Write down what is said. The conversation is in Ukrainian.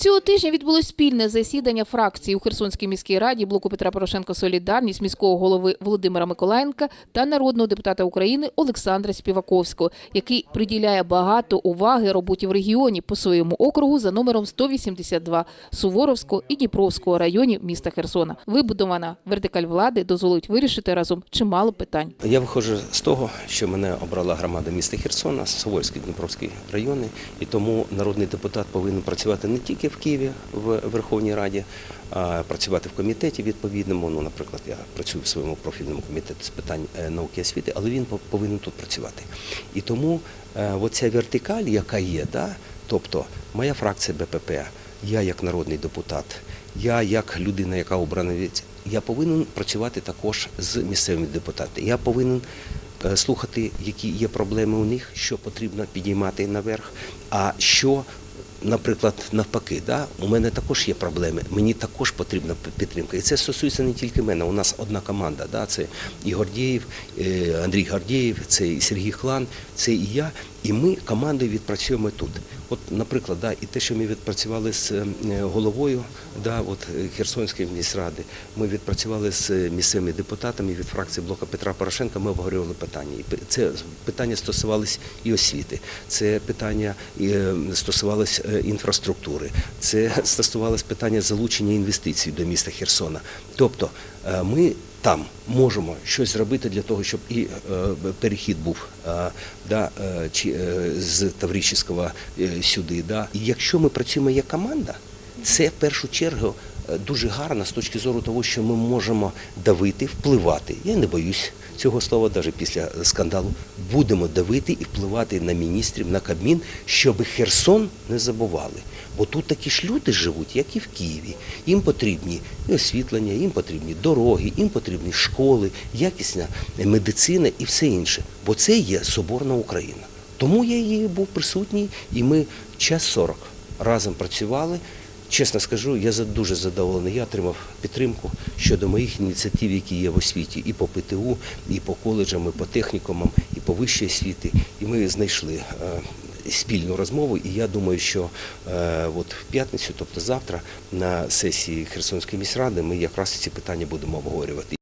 Цього тижня відбулось спільне засідання фракції у Херсонській міській раді блоку Петра Порошенко Солідарність міського голови Володимира Миколаєнка та народного депутата України Олександра Співаковського, який приділяє багато уваги роботі в регіоні по своєму округу за номером 182 Суворовського і Дніпровського районів міста Херсона. Вибудована вертикаль влади дозволить вирішити разом чимало питань. Я виходжу з того, що мене обрала громада міста Херсона, Суворський, Дніпровський райони, і тому народний депутат повинен працювати не тільки в Києві в Верховній Раді, працювати в комітеті відповідному. Ну, наприклад, я працюю в своєму профільному комітеті з питань е, науки і освіти, але він повинен тут працювати. І тому е, оця вертикаль, яка є, да, тобто моя фракція БПП, я як народний депутат, я як людина, яка обрана від я повинен працювати також з місцевими депутатами. Я повинен е, слухати, які є проблеми у них, що потрібно підіймати наверх, а що. Наприклад, навпаки, да, у мене також є проблеми, мені також потрібна підтримка. І це стосується не тільки мене. У нас одна команда. Да, це і Гордієв, е, Андрій Гордієв, це і Сергій Хлан, це і я. І ми командою відпрацюємо тут. От, наприклад, да, і те, що ми відпрацювали з е, головою да, от, е, Херсонської міськради, ми відпрацювали з е, місцевими депутатами від фракції блока Петра Порошенка. Ми обговорювали питання. І це питання стосувалися і освіти, це питання е, стосувалось інфраструктури, це стосувалось питання залучення інвестицій до міста Херсона. Тобто ми там можемо щось зробити для того, щоб і е, перехід був е, да, е, чи, з Таврічського сюди. Да. І якщо ми працюємо як команда, це в першу чергу дуже гарно з точки зору того, що ми можемо давити, впливати. Я не боюсь цього слова, навіть після скандалу. Будемо давити і впливати на міністрів, на Кабмін, щоб Херсон не забували. Бо тут такі ж люди живуть, як і в Києві. Їм потрібні і освітлення, їм потрібні дороги, їм потрібні школи, якісна медицина і все інше. Бо це є соборна Україна. Тому я її був присутній, і ми час 40 разом працювали. Чесно скажу, я дуже задоволений. Я отримав підтримку щодо моїх ініціатив, які є в освіті, і по ПТУ, і по коледжам, і по технікумам, і по вищій освіті. І ми знайшли е, спільну розмову. І я думаю, що е, от в п'ятницю, тобто завтра, на сесії Херсонської міськради, ми якраз ці питання будемо обговорювати.